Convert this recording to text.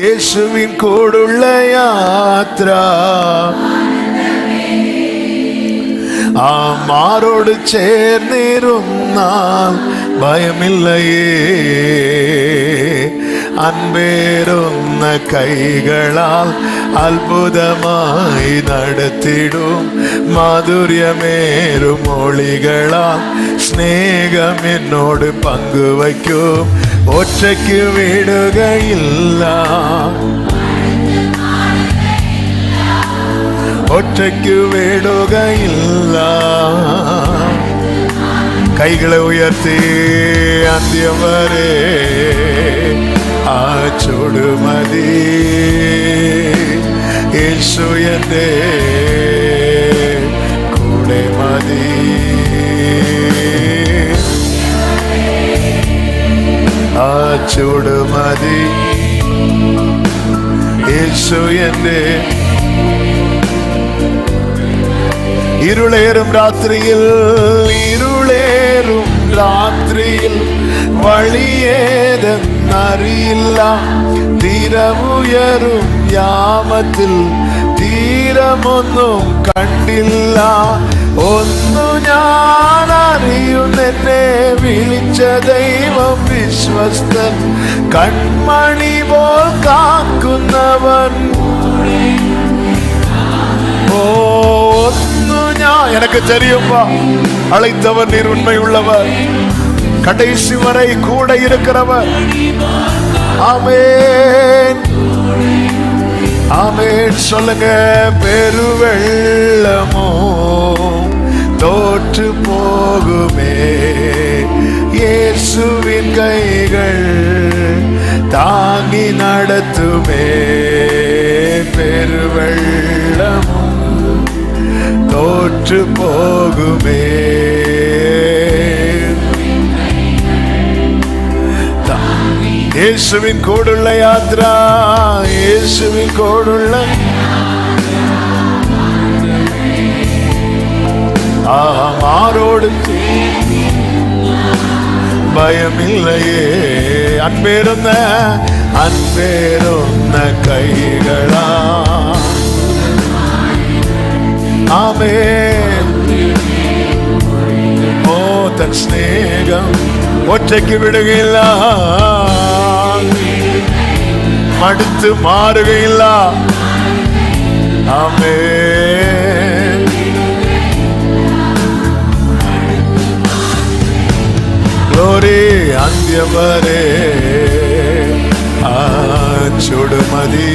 യേശുവിൻ കൂടുള്ള യാത്ര. ആ മാറോട് ചേർന്നിരുന്നാൽ ഭയമില്ലയേ. അൻപേരുന്ന കൈകളാൽ അത്ഭുതമായി നടത്തിടും. മാധുര്യമേറും മൊഴികളാൽ സ്നേഹം എന്നോട് പങ്കുവയ്ക്കും. ഒറ്റയ്ക്ക് വിടുകയില്ല. ഒറ്റയ്ക്ക് വിടുകയില്ല കൈകളെ ഉയർത്തി അന്ത്യം വരെ ആ ചുടുമതി യേശു കൂടെ മതി. ആ ചുടുമതി യേശു എന്റെ ഇരുളേറും രാത്രിയിൽ ഇരുളേറും രാത്രിയിൽ. വഴിയേതെന്നറിയില്ല തീരമുയരും യാമത്തിൽ തീരമൊന്നും കണ്ടില്ല. ഒന്നു ഞാൻ അറിയുന്നെന്നെ വിളിച്ച ദൈവം വിശ്വസ്തൻ. കൺമണി പോൽ കാക്കുന്നവൻ. எனக்கு தெரியும்பா. அழைத்தவர் நீர் உண்மை உள்ளவர். கடைசி வரை கூட இருக்கிறவர். ஆமேன். ஆமேன். சொல்லுங்க பெருவெள்ளமோ தோற்று போகுமே. இயேசுவின் கைகள் தாங்கி நடத்துமே. நின்று போகுமே. இயேசுவின் கோடுள்ள யாத்ரா இயேசுவின் கோடுள்ள. ஆமாரோடு பயமில்லையே. அன்பேருந்த அன்பேருந்த கைகளா. ஆமே ആമേൻ ഓ തൻ സ്നേഹം ഒറ്റയ്ക്ക് വിടുകയില്ല മടുത്ത് മാറുകയില്ല ആമേൻ ഗ്ലോറി അന്ത്യം വരെ ആ ചുടുമതി